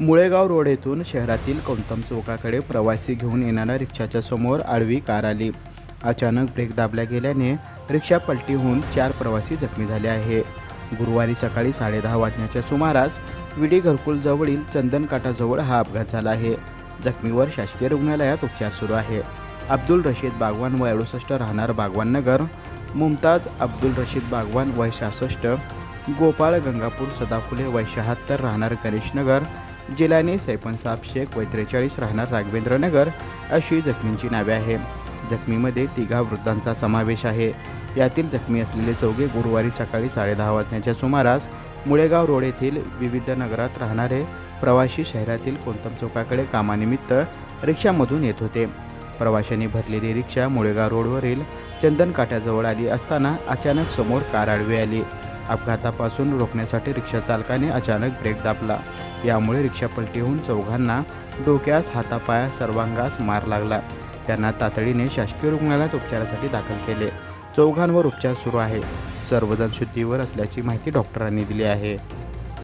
Mulegaon road येथून शहरातील कोंतम चौकाकडे प्रवासी घेऊन येणाऱ्या रिक्षाच्या समोर आडवी कार आली. अचानक ब्रेक दाबल्या गेल्याने रिक्षा पलटी होऊन चार प्रवासी जखमी झाले आहे. गुरुवारी सकाळी साडेदहा वाजण्याच्या सुमारास विडी घरकुलजवळील चंदनकाटाजवळ चंदनकाठाजवळ हा अपघात झाला आहे. जखमीवर शासकीय रुग्णालयात उपचार सुरू आहे. अब्दुल रशीद बागवान वय अडुसष्ट राहणार बागवान नगर. मुमताज अब्दुल रशीद बागवान वय सहासष्ट. गोपाळ गंगापूर सदाफुले वय शहात्तर राहणार गणेशनगर जिलानी सैपनसाब शेख वय त्रेचाळीस राहणार राघवेंद्र नगर अशी जखमींची नावे आहे जखमीमध्ये तिघा वृद्धांचा समावेश आहे. यातील जखमी असलेले चौघे गुरुवारी सकाळी साडेदहा वाजण्याच्या सुमारास मुळेगाव रोड येथील विविध नगरात राहणारे प्रवासी शहरातील कोणतम चौकाकडे कामानिमित्त रिक्षामधून येत होते. प्रवाशांनी भरलेली रिक्षा मुळेगाव रोडवरील चंदनकाठ्याजवळ आली असताना अचानक समोर कार आडवी आली. अपघातापासून रोखण्यासाठी रिक्षा चालकाने अचानक ब्रेक दाबला. यामुळे रिक्षा पलटी होऊन चौघांना डोक्यास हातापाया सर्वांगास मार लागला. त्यांना तातडीने शासकीय रुग्णालयात उपचारासाठी दाखल केले. चौघांवर उपचार सुरू आहे. सर्वजण शुद्धीवर असल्याची माहिती डॉक्टरांनी दिली आहे.